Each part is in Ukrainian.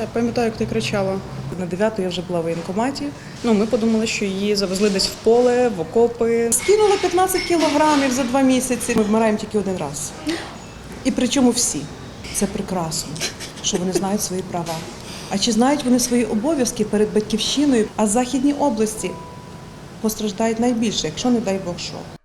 Я пам'ятаю, як ти кричала. На 9 я вже була в воєнкоматі. Ну, ми подумали, що її завезли десь в поле, в окопи. Скинула 15 кілограмів за два місяці. Ми вмираємо тільки один раз. І причому всі. Це прекрасно, що вони знають свої права. А чи знають вони свої обов'язки перед батьківщиною? А західні області постраждають найбільше, якщо не дай Бог що.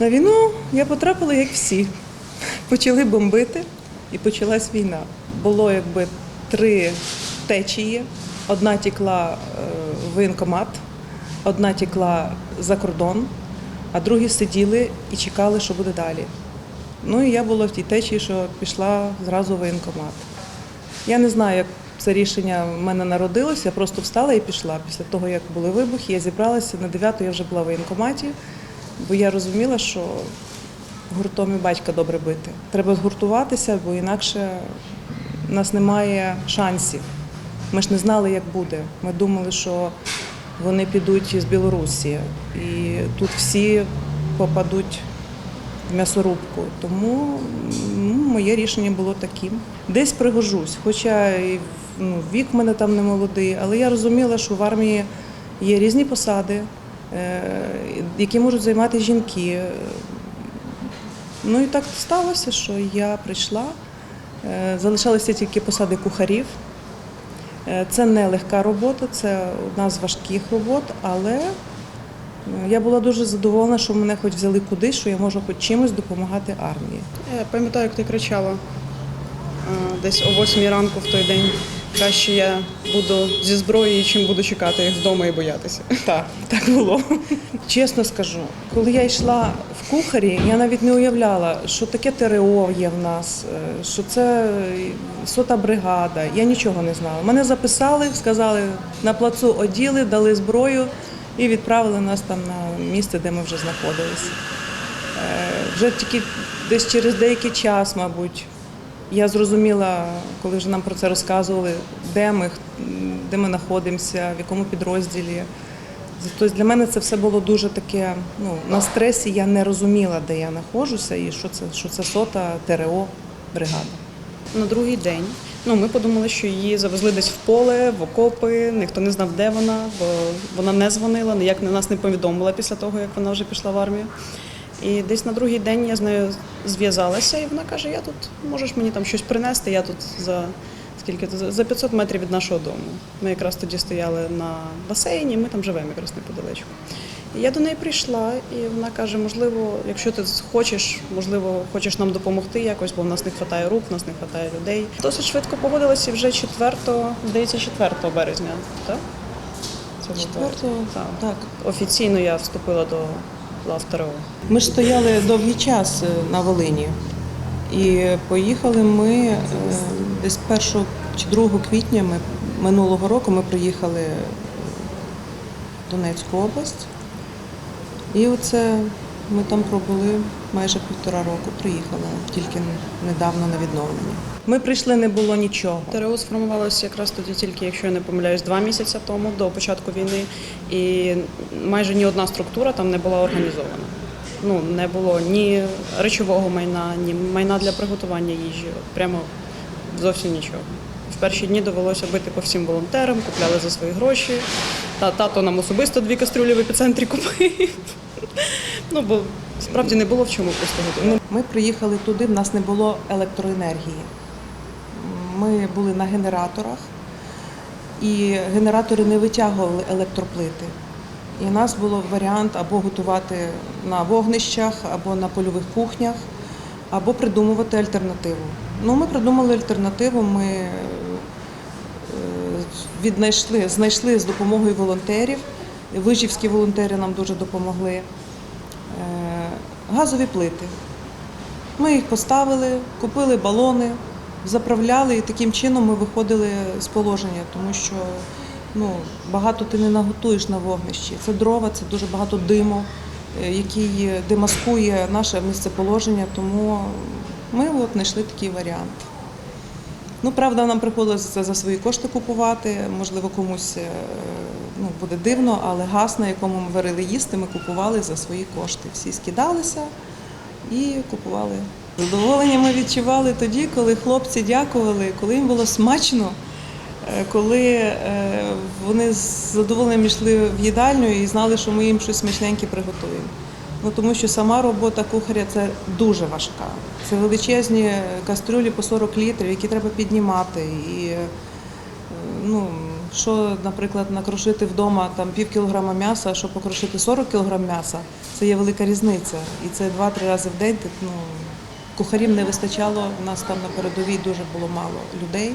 На війну я потрапила, як всі. Почали бомбити і почалась війна. Було якби три течії. Одна тікла е, в воєнкомат, одна тікла за кордон, а другі сиділи і чекали, що буде далі. Ну і я була в тій течії, що пішла зразу в воєнкомат. Я не знаю, як це рішення в мене народилося, я просто встала і пішла. Після того, як були вибухи, я зібралася на 9 я вже була в воєнкоматі, бо я розуміла, що гуртом і батька добре бити. Треба згуртуватися, бо інакше в нас немає шансів. Ми ж не знали, як буде. Ми думали, що вони підуть з Білорусі, і тут всі попадуть в м'ясорубку. Тому ну, моє рішення було таким. Десь пригожусь, хоча і ну, вік в мене там не молодий, але я розуміла, що в армії є різні посади, які можуть займати жінки. Ну і так сталося, що я прийшла. Е, Залишалися тільки посади кухарів. Е, Це не легка робота, це одна з важких робот, але е, я була дуже задоволена, що мене хоч взяли кудись, що я можу хоч чимось допомагати армії. Я пам'ятаю, як ти кричала десь о 8 ранку в той день. Краще я буду зі зброєю, чим буду чекати їх вдома і боятися. Так, так було. Чесно скажу, коли я йшла в кухарі, я навіть не уявляла, що таке ТРО є в нас, е, що це сота бригада. Я нічого не знала. Мене записали, сказали на плацу оділи, дали зброю і відправили нас там на місце, де ми вже знаходилися. Е, Вже тільки десь через деякий час, мабуть, я зрозуміла, коли вже нам про це розказували, де ми, де ми знаходимося, в якому підрозділі. Тобто для мене це все було дуже таке. Ну, на стресі я не розуміла, де я знаходжуся і що це, що це сота ТРО бригада. На другий день ну, ми подумали, що її завезли десь в поле, в окопи, ніхто не знав, де вона, бо вона не дзвонила, ніяк на нас не повідомила після того, як вона вже пішла в армію. І десь на другий день я з нею зв'язалася, і вона каже: Я тут можеш мені там щось принести, я тут за скільки за 500 метрів від нашого дому. Ми якраз тоді стояли на басейні, ми там живемо якраз неподалечку. І я до неї прийшла, і вона каже: можливо, якщо ти хочеш, можливо, хочеш нам допомогти якось, бо в нас не вистачає рук, в нас не вистачає людей. Досить швидко погодилася і вже 4, здається, 4 березня, так? Це було. Так. Так. Офіційно я вступила до лав Ми ж стояли довгий час е, на Волині. І поїхали ми е, десь 1 чи 2 квітня ми, минулого року ми приїхали в Донецьку область. І оце ми там пробули майже півтора року, приїхали тільки недавно на відновлення. Ми прийшли, не було нічого. ТРО сформувалося якраз тоді тільки, якщо я не помиляюсь, два місяці тому, до початку війни, і майже ні одна структура там не була організована. Ну, не було ні речового майна, ні майна для приготування їжі. Прямо зовсім нічого. В перші дні довелося бити по всім волонтерам, купляли за свої гроші. Та тато нам особисто дві кастрюлі в епіцентрі купив. Ну, бо справді не було в чому просто готувати. Ми приїхали туди, в нас не було електроенергії. Ми були на генераторах, і генератори не витягували електроплити. І у нас був варіант або готувати на вогнищах, або на польових кухнях, або придумувати альтернативу. Ну, ми придумали альтернативу. Ми е, віднайшли, знайшли з допомогою волонтерів. Вижівські волонтери нам дуже допомогли. Е, Газові плити. Ми їх поставили, купили балони, заправляли і таким чином ми виходили з положення, тому що ну, багато ти не наготуєш на вогнищі. Це дрова, це дуже багато диму, е, який демаскує наше місцеположення, тому ми от знайшли такий варіант. Ну, правда, нам приходилося за свої кошти купувати. Можливо, комусь е, ну, буде дивно, але газ, на якому ми варили їсти, ми купували за свої кошти. Всі скидалися і купували. Задоволення ми відчували тоді, коли хлопці дякували, коли їм було смачно, е, коли е, вони з задоволенням йшли в їдальню і знали, що ми їм щось смачненьке приготуємо. Ну, тому що сама робота кухаря це дуже важка. Це величезні кастрюлі по 40 літрів, які треба піднімати. І е, ну, що, наприклад, накрошити вдома там пів кілограма м'яса, а що покрошити 40 кілограм м'яса, це є велика різниця. І це 2-3 рази в день. Так, ну, кухарів не вистачало, у нас там на передовій дуже було мало людей.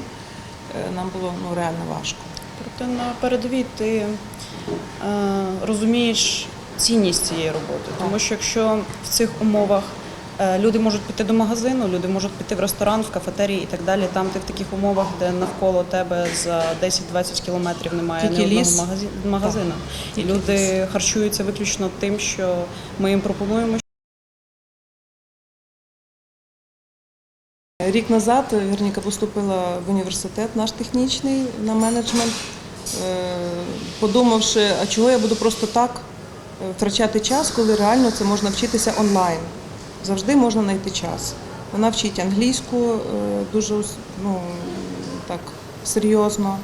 Е, Нам було ну, реально важко. Проте на передовій ти е, розумієш цінність цієї роботи. Тому що якщо в цих умовах е, люди можуть піти до магазину, люди можуть піти в ресторан, в кафетерії і так далі. Там ти в таких умовах, де навколо тебе за 10-20 кілометрів немає Тільки ні одного магазину. І люди харчуються виключно тим, що ми їм пропонуємо. Рік назад Верніка поступила в університет наш технічний на менеджмент, е, подумавши, а чого я буду просто так е, втрачати час, коли реально це можна вчитися онлайн. Завжди можна знайти час. Вона вчить англійську е, дуже ну, так, серйозно.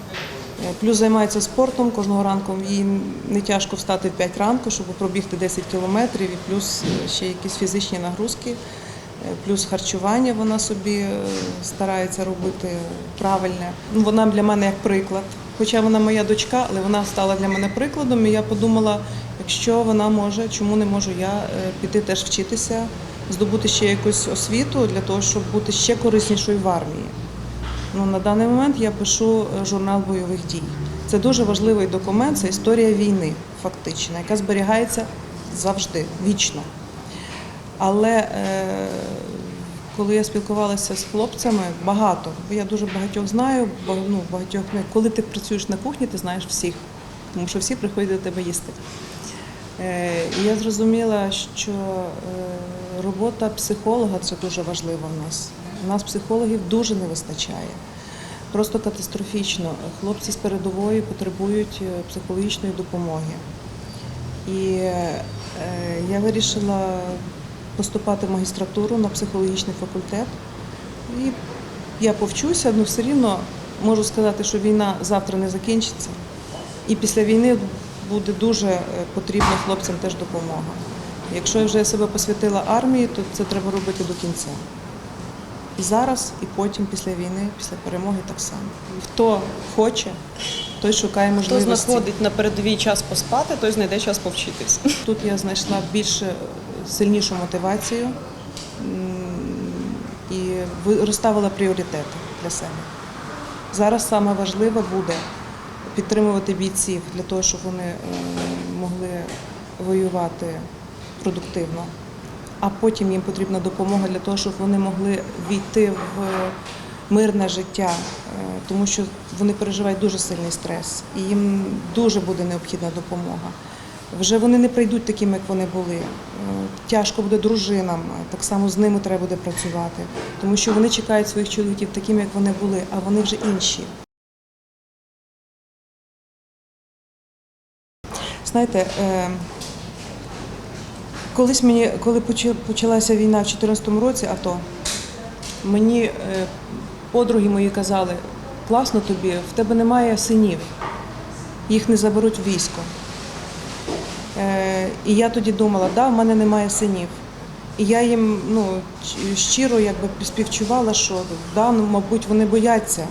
Е, Плюс займається спортом кожного ранку. Їй не тяжко встати в 5 ранку, щоб пробігти 10 кілометрів, і плюс е, ще якісь фізичні нагрузки. Плюс харчування вона собі е, старається робити правильне. Ну, Вона для мене як приклад. Хоча вона моя дочка, але вона стала для мене прикладом. І я подумала, якщо вона може, чому не можу я е, піти теж вчитися, здобути ще якусь освіту для того, щоб бути ще кориснішою в армії. Ну, на даний момент я пишу е, журнал бойових дій. Це дуже важливий документ, це історія війни, фактично, яка зберігається завжди, вічно. Але е, коли я спілкувалася з хлопцями, багато, бо я дуже багатьох знаю, ба- ну, багатьох коли ти працюєш на кухні, ти знаєш всіх, тому що всі приходять до тебе їсти. Е, і я зрозуміла, що е, робота психолога це дуже важлива в нас. У нас психологів дуже не вистачає. Просто катастрофічно. Хлопці з передової потребують психологічної допомоги. І я вирішила поступати в магістратуру на психологічний факультет. І я повчуся, але все рівно можу сказати, що війна завтра не закінчиться. І після війни буде дуже е, потрібна хлопцям теж допомога. Якщо я вже себе посвятила армії, то це треба робити до кінця. І зараз, і потім, після війни, після перемоги так само. Хто хоче, той шукає Хто знаходить на передовій час поспати, той знайде час повчитись. Тут я знайшла більш е, сильнішу мотивацію і ви- розставила пріоритети для себе. Зараз саме важливе буде підтримувати бійців для того, щоб вони е, могли воювати продуктивно. А потім їм потрібна допомога для того, щоб вони могли війти в мирне життя, е, тому що вони переживають дуже сильний стрес, і їм дуже буде необхідна допомога. Вже вони не прийдуть такими, як вони були. Е, Тяжко буде дружинам, е, так само з ними треба буде працювати, тому що вони чекають своїх чоловіків такими, як вони були, а вони вже інші. Знаєте, е, колись мені, коли почалася війна в 2014 році, АТО, мені подруги мої казали, класно тобі, в тебе немає синів, їх не заберуть в військо. І я тоді думала, да, в мене немає синів. І я їм ну, щиро якби співчувала, що да, ну, мабуть, вони бояться.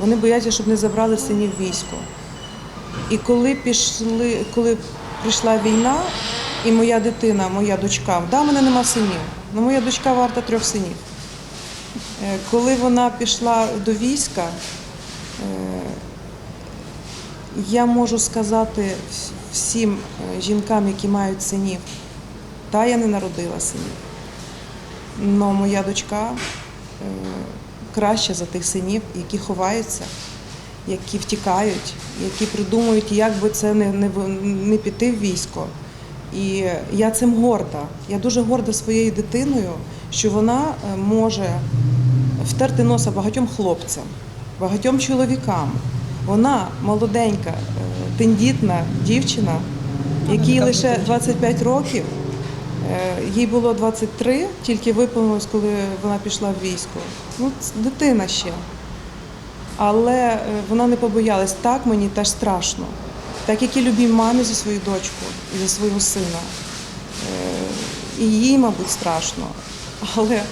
Вони бояться, щоб не забрали синів військо. І коли пішли, коли прийшла війна, і моя дитина, моя дочка, да, в мене нема синів, але моя дочка варта трьох синів. Е, Коли вона пішла до війська, е, я можу сказати всім е, жінкам, які мають синів, та я не народила синів. але моя дочка е, краща за тих синів, які ховаються, які втікають, які придумують, як би це не, не, не піти в військо. І я цим горда. Я дуже горда своєю дитиною, що вона е, може втерти носа багатьом хлопцям. багатьом чоловікам. Вона молоденька, тендітна дівчина, якій лише 25 років. Е, Їй було 23, тільки виповнилось, коли вона пішла в військо. Ну, дитина ще. Але е, вона не побоялась. Так мені теж страшно. Так як і любій мамі за свою дочку і за свого сина. Е, І їй, мабуть, страшно. Але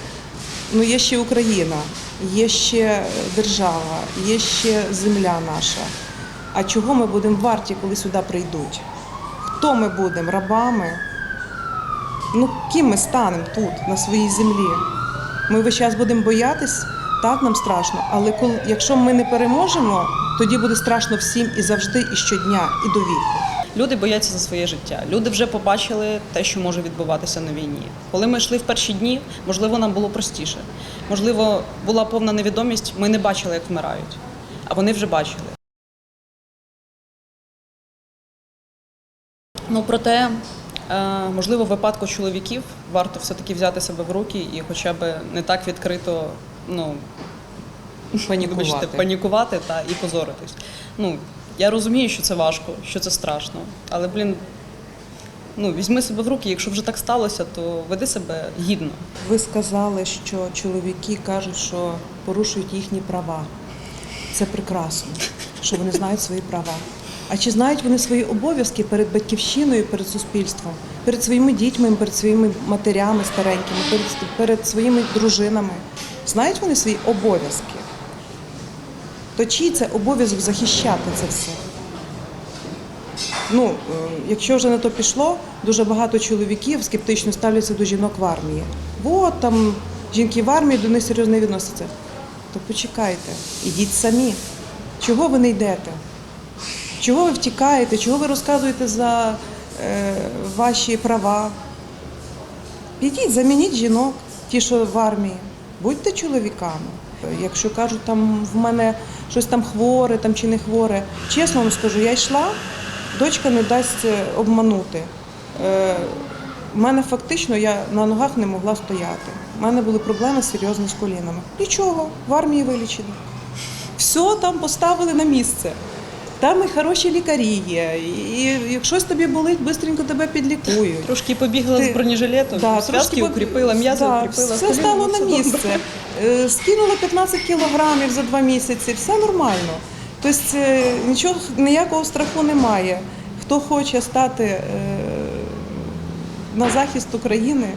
ну, є ще Україна, є ще держава, є ще земля наша. А чого ми будемо варті, коли сюди прийдуть? Хто ми будемо? Рабами? Ну, ким ми станемо тут, на своїй землі? Ми весь час будемо боятись, так нам страшно. Але коли, якщо ми не переможемо, тоді буде страшно всім і завжди, і щодня, і до віку. Люди бояться за своє життя. Люди вже побачили те, що може відбуватися на війні. Коли ми йшли в перші дні, можливо, нам було простіше. Можливо, була повна невідомість. Ми не бачили, як вмирають, а вони вже бачили. Ну проте, е, можливо, в випадку чоловіків варто все-таки взяти себе в руки і хоча б не так відкрито, ну Панікувати. вибачте, панікувати та і позоритись. Ну я розумію, що це важко, що це страшно, але блін. Ну, візьми себе в руки, якщо вже так сталося, то веди себе гідно. Ви сказали, що чоловіки кажуть, що порушують їхні права. Це прекрасно, що вони знають свої права. А чи знають вони свої обов'язки перед батьківщиною, перед суспільством, перед своїми дітьми, перед своїми матерями старенькими, перед, перед своїми дружинами? Знають вони свої обов'язки? То чий це обов'язок захищати це все? Ну, е, якщо вже на то пішло, дуже багато чоловіків скептично ставляться до жінок в армії. От там жінки в армії до них серйозно відносяться. То почекайте, ідіть самі. Чого ви не йдете? Чого ви втікаєте? Чого ви розказуєте за е, ваші права? Підіть, замініть жінок, ті, що в армії. Будьте чоловіками. Якщо кажуть, там в мене щось там хворе там, чи не хворе, чесно вам скажу, я йшла, дочка не дасть е, обманути. Е, в мене фактично я на ногах не могла стояти. У мене були проблеми серйозні з колінами. Нічого, в армії вилічили. Все там поставили на місце. Там і хороші лікарі є. І як щось тобі болить, швидко тебе підлікують. Трошки побігла Ти- з бронежилетом, Да, трошки укріпила, м'язи да, укріпила. Все коліна, стало на все добре. місце. Е, Скинула 15 кілограмів за два місяці, все нормально. Тобто е, нічого, ніякого страху немає. Хто хоче стати е, на захист України,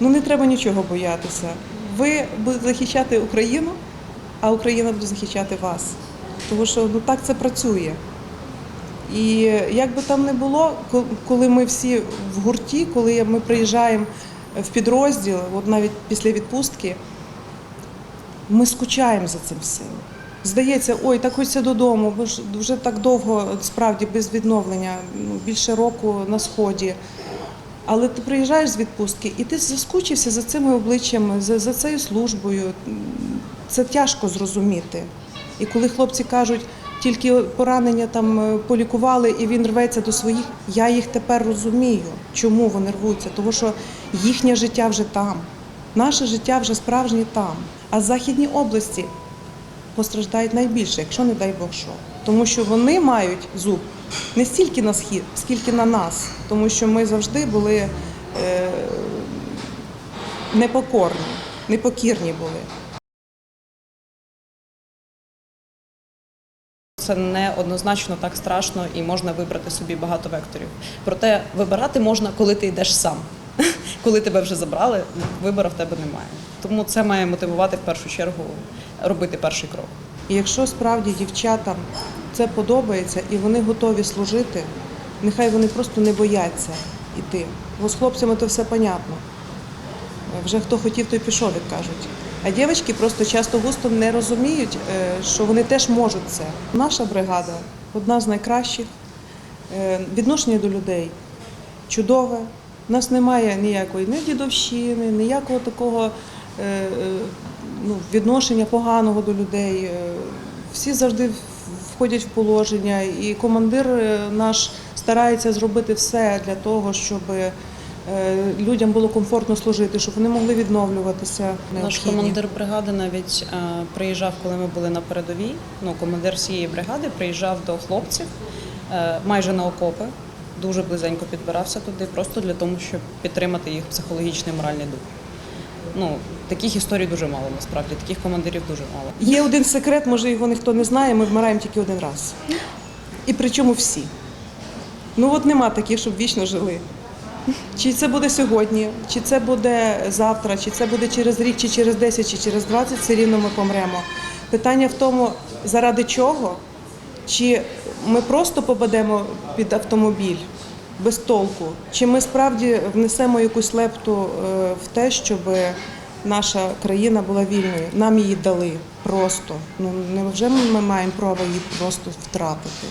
ну не треба нічого боятися. Ви будете захищати Україну, а Україна буде захищати вас. Тому що ну, так це працює. І як би там не було, коли ми всі в гурті, коли ми приїжджаємо в підрозділ, от навіть після відпустки, ми скучаємо за цим всім. Здається, ой, так хочеться додому, бо ж вже так довго, справді, без відновлення, ну, більше року на сході. Але ти приїжджаєш з відпустки і ти заскучився за цими обличчями, за, за цією службою. Це тяжко зрозуміти. І коли хлопці кажуть, тільки поранення там е, полікували і він рветься до своїх, я їх тепер розумію, чому вони рвуться. Тому що їхнє життя вже там, наше життя вже справжнє там. А західні області постраждають найбільше, якщо не дай Бог що. Тому що вони мають зуб не стільки на схід, скільки на нас, тому що ми завжди були е, непокорні, непокірні були. Це не однозначно так страшно і можна вибрати собі багато векторів. Проте вибирати можна, коли ти йдеш сам. Коли тебе вже забрали, вибору в тебе немає. Тому це має мотивувати в першу чергу робити перший крок. І якщо справді дівчатам це подобається і вони готові служити, нехай вони просто не бояться йти. Бо з хлопцями то все понятно. Вже хто хотів, той пішов, як кажуть. А дівчатки просто часто густо не розуміють, е, що вони теж можуть це. Наша бригада одна з найкращих. Е, Відношення до людей чудове. У нас немає ніякої ні дідовщини, ніякого такого е, ну, відношення поганого до людей. Всі завжди входять в положення, і командир наш старається зробити все для того, щоб людям було комфортно служити, щоб вони могли відновлюватися. Наш командир бригади навіть е, приїжджав, коли ми були на передовій. Ну, командир всієї бригади приїжджав до хлопців е, майже на окопи, дуже близенько підбирався туди, просто для того, щоб підтримати їх психологічний моральний дух. Ну, таких історій дуже мало насправді, таких командирів дуже мало. Є один секрет, може його ніхто не знає, ми вмираємо тільки один раз. І причому всі. Ну от нема таких, щоб вічно жили. Чи це буде сьогодні, чи це буде завтра, чи це буде через рік, чи через 10, чи через 20, все рівно ми помремо. Питання в тому, заради чого, чи ми просто попадемо під автомобіль без толку, чи ми справді внесемо якусь лепту е, в те, щоб наша країна була вільною. Нам її дали просто. Ну невже ми маємо право її просто втратити?